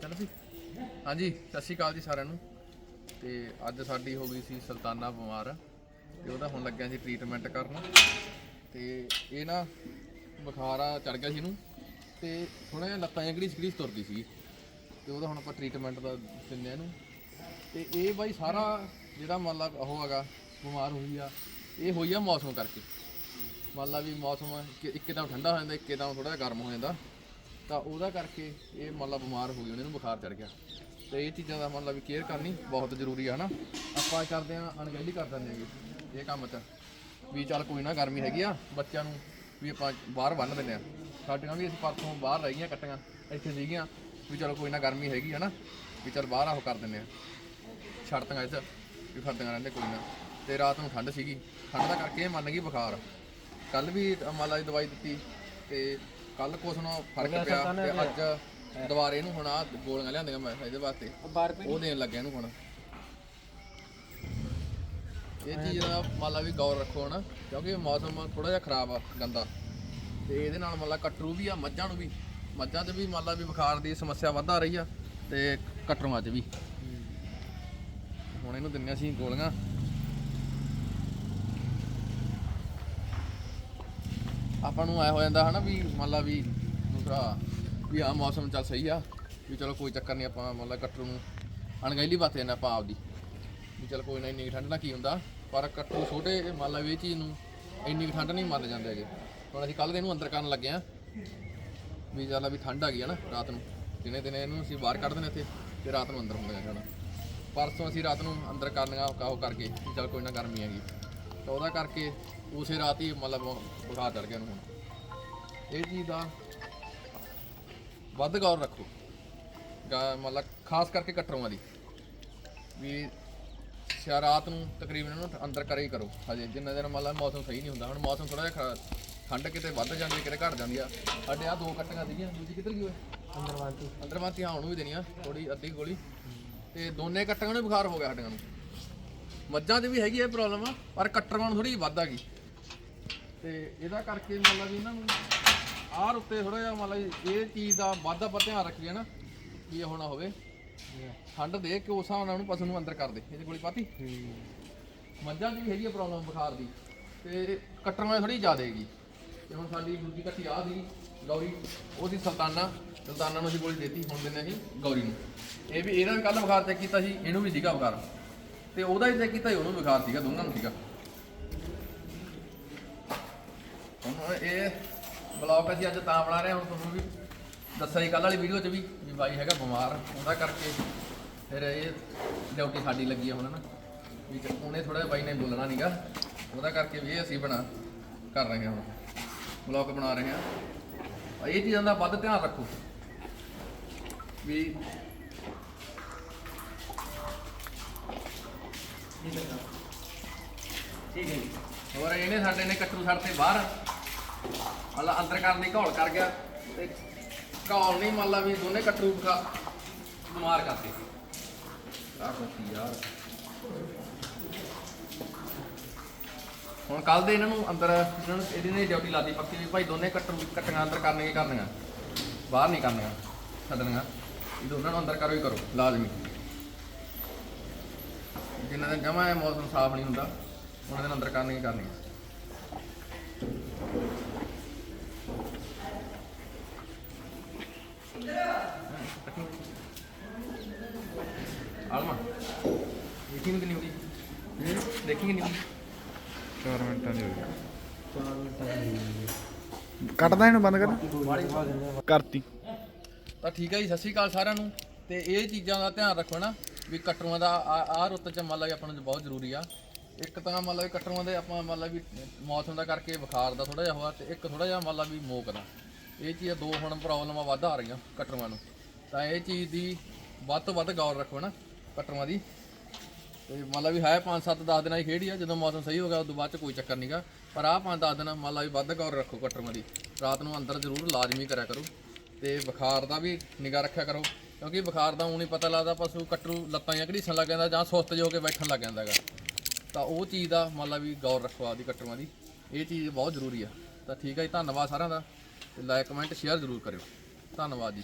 ਚੱਲ ਵੀ ਹਾਂਜੀ, ਸਤਿ ਸ਼੍ਰੀ ਅਕਾਲ ਜੀ ਸਾਰਿਆਂ ਨੂੰ। ਤੇ ਅੱਜ ਸਾਡੀ ਹੋ ਗਈ ਸੀ ਸੁਲਤਾਨਾ ਬਿਮਾਰ। ਤੇ ਉਹਦਾ ਹੁਣ ਲੱਗਿਆ ਸੀ ਟ੍ਰੀਟਮੈਂਟ ਕਰਨ। ਤੇ ਇਹ ਨਾ ਬੁਖਾਰ ਆ ਚੜ ਗਿਆ ਸੀ ਇਹਨੂੰ। ਤੇ ਥੋੜਾ ਜਿਹਾ ਲੱਤਾਂ ਜਿਹੀਆਂ ਗੜੀਸ ਗੜੀਸ ਤੁਰਦੀ ਸੀ ਤੇ ਉਹਦਾ ਹੁਣ ਆਪਾਂ ਟ੍ਰੀਟਮੈਂਟ ਦਾ ਦਿੰਦੇ ਆ ਇਹਨੂੰ। ਤੇ ਇਹ ਬਾਈ ਸਾਰਾ ਜਿਹੜਾ ਮੰਨ ਲਾ ਉਹ ਹੈਗਾ, ਬਿਮਾਰ ਹੋਈ ਆ, ਇਹ ਹੋਈ ਆ ਮੌਸਮ ਕਰਕੇ। ਮੰਨ ਲਾ ਵੀ ਮੌਸਮ ਇੱਕ- ਇੱਕਦਮ ਠੰਡਾ ਹੋ ਜਾਂਦਾ ਇੱਕਦਮ ਥੋੜਾ ਜਿਹਾ ਗਰਮ ਹੋ ਜਾਂਦਾ। ਤਾਂ ਉਹਦਾ ਕਰਕੇ ਇਹ ਮੰਨ ਲਾ ਬਿਮਾਰ ਹੋ ਗਈ, ਉਹਨਾਂ ਨੂੰ ਬੁਖਾਰ ਚੜ ਗਿਆ। ਤੇ ਇਹ ਚੀਜ਼ਾਂ ਦਾ ਮੰਨ ਲਾ ਵੀ ਕੇਅਰ ਕਰਨੀ ਬਹੁਤ ਜ਼ਰੂਰੀ ਆ, ਹਨਾ? ਆਪਾਂ ਕਰਦੇ ਆ, ਅਣਗਹਿਲੀ ਕਰ ਦਿੰਦੇ ਹੈਗੇ, ਇਹ ਕੰਮ ਤਾਂ। ਵੀ ਚੱਲ ਕੋਈ ਨਾ, ਗਰਮੀ ਹੈਗੀ ਆ, ਬੱਚਿਆਂ ਨੂੰ ਵੀ ਆਪਾਂ ਬਾਹਰ ਬੰਨ ਦਿੰਦੇ ਆ। ਸਾਡੀਆਂ ਵੀ ਅਸੀਂ ਪਰਸੋਂ ਬਾਹਰ ਰਹਿ ਗਈਆਂ ਕੱਟੀਆਂ ਇੱਥੇ ਸੀਗੀਆਂ, ਵੀ ਚਲੋ ਕੋਈ ਨਾ, ਗਰਮੀ ਹੈਗੀ ਹਨਾ? ਵੀ ਚੱਲ ਬਾਹਰ ਆਹੋ ਕਰ ਦਿੰਦੇ ਆ। ਛੱਡਤੀਆਂ ਇੱਥੇ ਵੀ ਫਰਦੀਆਂ ਰਹਿੰਦੇ ਕੋਈ ਨਾ। ਤੇ ਰਾਤ ਨੂੰ ਠੰਡ ਸੀਗੀ, ਠੰਡ ਦਾ ਕਰਕੇ ਇਹ ਮੰਨ ਗਈ ਬੁਖਾਰ। ਕੱਲ ਵੀ ਮਾਲਾ ਦੀ ਦਵਾਈ ਦਿੱਤੀ ਤੇ ਕੱਲ ਕੁਛ ਨੂੰ ਫ਼ਰਕ ਪਿਆ ਤੇ ਅੱਜ ਦੁਬਾਰੇ ਇਹਨੂੰ ਹੁਣ ਆ ਗੋਲੀਆਂ ਲਿਆਂਦੀਆਂ ਮੈਂ ਇਹਦੇ ਵਾਸਤੇ। ਉਹ ਦੇਣ ਲੱਗਿਆ ਇਹਨੂੰ ਹੁਣ। ਇਹ ਚੀਜ਼ ਦਾ ਮਾਲਾ ਵੀ ਗੌਰ ਰੱਖੋ ਹਨਾ ਕਿਉਂਕਿ ਮੌਸਮ ਥੋੜਾ ਜਿਹਾ ਖਰਾਬ ਆ ਗੰਦਾ। ਤੇ ਇਹਦੇ ਨਾਲ ਮਾਲਾ ਕਟਰੂ ਵੀ ਆ ਮੱਝਾਂ ਨੂੰ ਵੀ। ਮੱਝਾਂ 'ਚ ਵੀ ਮਾਲਾ ਵੀ ਬੁਖਾਰ ਦੀ ਸਮੱਸਿਆ ਵੱਧਾ ਰਹੀ ਆ ਤੇ ਕਟਰੂਆਂ 'ਚ ਵੀ। ਹੁਣ ਇਹਨੂੰ ਦਿੰਨੇ ਅਸੀਂ ਗੋਲੀਆਂ। ਆਪਾਂ ਨੂੰ ਆਇਆ ਹੋ ਜਾਂਦਾ ਹਨਾ ਵੀ ਮੰਨ ਲਾ ਵੀ ਦੂਸਰਾ ਵੀ ਆ ਮੌਸਮ ਚੱਲ ਸਹੀ ਆ, ਵੀ ਚਲੋ ਕੋਈ ਚੱਕਰ ਨਹੀਂ ਆਪਾਂ ਮੰਨ ਲਾ ਕਟਰੂ ਨੂੰ ਅਣਗਹਿਲੀ ਬਾਤੇ ਨਾ ਆਪਾਂ ਆਪਦੀ, ਵੀ ਚਲ ਕੋਈ ਨਾ ਇੰਨੀ ਕੁ ਠੰਡ ਨਾਲ ਕੀ ਹੁੰਦਾ, ਪਰ ਕਟਰੂ ਛੋਟੇ ਮੰਨ ਲਾ ਵੀ ਇਹ ਚੀਜ਼ ਨੂੰ ਇੰਨੀ ਕੁ ਠੰਡ ਨਹੀਂ ਮੰਨ ਜਾਂਦੇ ਹੈਗੇ। ਹੁਣ ਅਸੀਂ ਕੱਲ ਦੇ ਇਹਨੂੰ ਅੰਦਰ ਕਰਨ ਲੱਗੇ ਆ ਵੀ ਚੱਲ ਵੀ ਠੰਡ ਆ ਗਈ ਹੈ ਨਾ ਰਾਤ ਨੂੰ, ਦਿਨੇ ਦਿਨੇ ਇਹਨੂੰ ਅਸੀਂ ਬਾਹਰ ਕੱਢ ਦਿੰਦੇ ਇੱਥੇ, ਤੇ ਰਾਤ ਨੂੰ ਅੰਦਰ ਹੁੰਦੇ ਹੈ ਜਾਣਾ ਪਰਸੋਂ ਅਸੀਂ ਰਾਤ ਨੂੰ ਅੰਦਰ ਕਰਨੀਆਂ ਕਾਹੋ ਕਰਕੇ, ਵੀ ਚੱਲ ਕੋਈ ਨਾ ਗਰਮੀ ਹੈਗੀ। ਤਾਂ ਉਹਦਾ ਕਰਕੇ ਉਸੇ ਰਾਤ ਹੀ ਮਤਲਬ ਬੁਖਾਰ ਚੜ ਗਿਆ ਨੂੰ ਹੁਣ। ਇਹ ਚੀਜ਼ ਦਾ ਵੱਧ ਗੌਰ ਰੱਖੋ। ਗਾ- ਮਤਲਬ ਖਾਸ ਕਰਕੇ ਕਟਰੋਆਂ ਦੀ। ਵੀ ਸ਼ਾ ਰਾਤ ਨੂੰ ਤਕਰੀਬਨ ਇਹਨੂੰ ਅੰਦਰ ਕਰੇ ਹੀ ਕਰੋ। ਹਜੇ ਜਿੰਨਾ ਦਿਨ ਮਤਲਬ ਮੌਸਮ ਸਹੀ ਨਹੀਂ ਹੁੰਦਾ। ਹੁਣ ਮੌਸਮ ਥੋੜਾ ਜਿਹਾ ਖਰਾ- ਠੰਡ ਕਿਤੇ ਵੱਧ ਜਾਂਦੀ ਹੈ, ਕਿਤੇ ਘਟ ਜਾਂਦੀ ਆ। ਸਾਡੇ ਆ ਦੋ ਕੱਟੀਆਂ ਸੀਗੀਆਂ ਦੂਜੀ ਕਿੱਧਰ ਗਈ ਓਏ? ਅੰਦਰਵਾਂਤੀ ਅੰਦਰਵਾਤੀ ਹਾਂ ਉਹਨੂੰ ਵੀ ਦੇਣੀ ਆ ਥੋੜੀ ਅੱਧੀ ਗੋਲੀ। ਤੇ ਦੋਨੇ ਕੱਟੀਆਂ ਨੂੰ ਬੁਖਾਰ ਹੋ ਗਿਆ ਸਾਡੀਆਂ ਨੂੰ। ਮੱਝਾਂ 'ਚ ਵੀ ਹੈਗੀ ਇਹ ਪ੍ਰੋਬਲਮ ਆ ਪਰ ਕੱਟਰਵਾਨ ਨੂੰ ਥੋੜੀ ਵੱਧ ਆ ਗਈ। ਤੇ ਇਹਦਾ ਕਰਕੇ ਮਤਲਬ ਵੀ ਇਹਨਾਂ ਨੂੰ ਆਰ ਉੱਤੇ ਥੋੜਾ ਜਿਹਾ ਮਤਲਬ ਇਹ ਚੀਜ਼ ਦਾ ਵੱਧ ਆਪਾਂ ਧਿਆਨ ਰੱਖੀਏ ਨਾ, ਵੀ ਇਹ ਹੋਣਾ ਹੋਵੇ। ਠੰਡ ਦੇ ਕੇ ਉਸ ਹਿਸਾਬ ਨਾਲ ਉਹਨੂੰ ਪਸ਼ੂ ਨੂੰ ਅੰਦਰ ਕਰ ਦੇ, ਇਹਦੇ ਗੋਲੀ ਪਾਤੀ। ਮੱਝਾਂ 'ਚ ਵੀ ਹੈਗੀ ਆ ਪ੍ਰੋਬਲਮ ਬੁਖਾਰ ਦੀ, ਤੇ ਕੱਟਰਾਂ ਨਾਲ ਥੋੜੀ ਜ਼ਿਆਦਾ ਹੈਗੀ। ਤੇ ਹੁਣ ਸਾਡੀ ਦੂਜੀ ਕੱਟੀ ਆ ਸੀ ਗੌਰੀ, ਉਹ ਸੀ ਸੁਲਤਾਨਾ ਸੁਲਤਾਨਾ ਨੂੰ ਅਸੀਂ ਗੋਲੀ ਦੇਤੀ, ਹੁਣ ਦਿੰਦੇ ਅਸੀਂ ਗੌਰੀ ਨੂੰ। ਇਹ ਵੀ ਇਹਨਾਂ ਨੇ ਕੱਲ ਬੁਖਾਰ ਚੈੱਕ ਕੀਤਾ ਸੀ, ਇਹਨੂੰ ਵੀ ਸੀਗਾ ਬੁਖਾਰ। ਤੇ ਉਹਦਾ ਹੀ ਚੈੱਕ ਕੀਤਾ ਸੀ ਉਹਨੂੰ ਬੁਖਾਰ ਸੀਗਾ, ਦੋਨਾਂ ਨੂੰ ਸੀਗਾ। ਹੁਣ ਇਹ ਬਲੌਗ ਅਸੀਂ ਅੱਜ ਤਾਂ ਬਣਾ ਰਹੇ ਹਾਂ, ਹੁਣ ਤੁਹਾਨੂੰ ਵੀ ਦੱਸਿਆ ਸੀ ਕੱਲ ਵਾਲੀ ਵੀਡੀਓ 'ਚ ਵੀ ਵੀ ਬਾਈ ਹੈਗਾ ਬਿਮਾਰ, ਉਹਦਾ ਕਰਕੇ ਫਿਰ ਇਹ ਡਿਊਟੀ ਸਾਡੀ ਲੱਗੀ ਆ ਹੁਣ ਨਾ। ਵੀ ਚ- ਉਹਨੇ ਥੋੜਾ ਜਿਹਾ ਬਾਈ ਨੇ ਬੋਲਣਾ ਨਹੀਂਗਾ ਉਹਦਾ ਕਰਕੇ ਵੀ ਇਹ ਅਸੀਂ ਬਣਾ, ਕਰ ਰਹੇ ਹਾਂ ਹੁਣ। ਬਲੌਗ ਬਣਾ ਰਹੇ ਹਾਂ। ਇਹ ਚੀਜ਼ਾਂ ਦਾ ਵੱਧ ਧਿਆਨ ਰੱਖੋ। ਵੀ ਠੀਕ ਹੈ ਜੀ ਹੋਰ ਇਹਨੇ ਸਾਡੇ ਨੇ ਕੱਟੂ ਛੱਡ ਤੇ ਬਾਹਰ। ਮਤਲਬ ਅੰਦਰ ਕਰਨ ਦੀ ਘੋਲ ਕਰ ਗਿਆ ਤੇ ਘੋਲ ਨਹੀਂ ਮੰਨ ਲਾ ਵੀ ਦੋਨੇ ਕੱਟੂ ਖਾ ਬਿਮਾਰ ਕਰਤੇ ਆ ਕੋਤੀ ਯਾਰ। ਹੁਣ ਕੱਲ ਦੇ ਇਹਨਾਂ ਨੂੰ ਅੰਦਰ ਇਹਨਾਂ ਨੂੰ ਇਹਦੀ ਨੇ ਡਿਊਟੀ ਲਾਤੀ ਪੱਕੀ ਵੀ ਭਾਈ ਦੋਨੇ ਕੱਟੂ ਕੱਟੀਆਂ ਅੰਦਰ ਕਰਨੀਆਂ ਕਰਨੀਆਂ। ਬਾਹਰ ਨਹੀਂ ਕਰਨੀਆਂ, ਛੱਡਣੀਆਂ। ਇਹ ਦੋਨਾਂ ਨੂੰ ਅੰਦਰ ਕਰੋ ਹੀ ਕਰੋ, ਲਾਜ਼ਮੀ। ਜਿੰਨਾ ਦਿਨ ਜਮਾ ਹੈ ਮੌਸਮ ਸਾਫ਼ ਨਹੀਂ ਹੁੰਦਾ ਉਹਨਾਂ ਦਿਨ ਅੰਦਰ ਕਰਨੀ ਹੀ ਕਰਨੀ ਆਲਮਾ ਦੇਖੀ ਨਹੀਂ ਕਿੰਨੀ ਹੋ ਗਈ ਦੇਖੀ ਕਿੰਨੀ ਹੋ ਗਈ 4 ਮਿੰਟਾਂ ਦੀ ਹੋ ਗਈ। 4 ਮਿੰਟਾਂ ਦੀ ਕੱਟਦਾ ਇਹਨੂੰ ਬੰਦ ਕਰ। ਕਰਤੀ। ਤਾਂ ਠੀਕ ਹੈ ਜੀ ਸਤਿ ਸ਼੍ਰੀ ਅਕਾਲ ਸਾਰਿਆਂ ਨੂੰ। ਤੇ ਇਹ ਚੀਜ਼ਾਂ ਦਾ ਧਿਆਨ ਰੱਖੋ ਨਾ। ਵੀ ਕਟਰੂਆਂ ਦਾ ਆ ਰੁੱਤ ਚ ਮੰਨ ਲਾ ਵੀ ਆਪਾਂ ਨੂੰ ਬਹੁਤ ਜ਼ਰੂਰੀ ਆ। ਇੱਕ ਤਾਂ ਮੰਨ ਲਾ ਵੀ ਕਟਰੂਆਂ ਦੇ ਆਪਾਂ ਮੰਨ ਲਾ ਵੀ ਮੌਸਮ ਦਾ ਕਰਕੇ ਬੁਖਾਰ ਦਾ ਥੋੜਾ ਜਿਹਾ ਹੋਇਆ ਤੇ ਇੱਕ ਥੋੜਾ ਜਿਹਾ ਮੰਨ ਲਾ ਵੀ ਮੋਕ ਦਾ। ਇਹ ਚੀਜ਼ਾਂ ਦੋ ਹੁਣ ਪ੍ਰੋਬਲਮਾਂ ਵੱਧ ਆ ਰਹੀਆਂ ਕਟਰੂਆਂ ਨੂੰ। ਤਾਂ ਇਹ ਚੀਜ਼ ਦੀ ਵੱਧ ਤੋਂ ਵੱਧ ਗੌਰ ਰੱਖੋ ਨਾ ਕਟਰੂਆਂ ਦੀ। ਤੇ ਮੰਨ ਲਾ ਵੀ ਹੈ 5 7 10 ਦਿਨਾਂ ਦੀ ਖੇਡ ਹੀ ਆ, ਜਦੋਂ ਮੌਸਮ ਸਹੀ ਹੋ ਗਿਆ ਉਦੋਂ ਬਾਅਦ ਚ ਕੋਈ ਚੱਕਰ ਨਹੀਂਗਾ ਪਰ ਆਹ 5 10 ਦਿਨ ਮੰਨ ਲਾ ਵੀ ਵੱਧ ਗੌਰ ਰੱਖੋ ਕਟਰਮਾਂ ਦੀ। ਰਾਤ ਨੂੰ ਅੰਦਰ ਜ਼ਰੂਰ ਲਾਜ਼ਮੀ ਕਰਿਆ ਕਰੋ ਤੇ ਬੁਖਾਰ ਦਾ ਵੀ ਨਿਗਾਹ ਰੱਖਿਆ ਕਰੋ। ਕਿਉਂਕਿ ਬੁਖਾਰ ਦਾ ਹੁਣ ਹੀ ਪਤਾ ਲੱਗਦਾ, ਪਸ਼ੂ ਕੱਟਰੂ ਲੱਤਾਂ ਜਾਂ ਘੜੀਸਣ ਲੱਗ ਜਾਂਦਾ ਜਾਂ ਸੁਸਤ ਜਿਹੇ ਹੋ ਕੇ ਬੈਠਣ ਲੱਗ ਜਾਂਦਾ ਹੈਗਾ। ਤਾਂ ਉਹ ਚੀਜ਼ ਦਾ ਮੰਨ ਲਾ ਵੀ ਗੌਰ ਰੱਖੋ ਆਪਦੀ ਕਟਰਮਾਂ ਦੀ। ਇਹ ਚੀਜ਼ ਬਹੁਤ ਜ਼ਰੂਰੀ ਆ। ਤਾਂ ਠੀਕ ਹੈ ਜੀ, ਧੰਨਵਾਦ ਸਾਰਿਆਂ ਦਾ। ਤੇ ਲਾਈਕ ਕਮੈਂਟ ਸ਼ੇਅਰ ਜ਼ਰੂਰ ਕਰਿਓ। ਧੰਨਵਾਦ ਜੀ।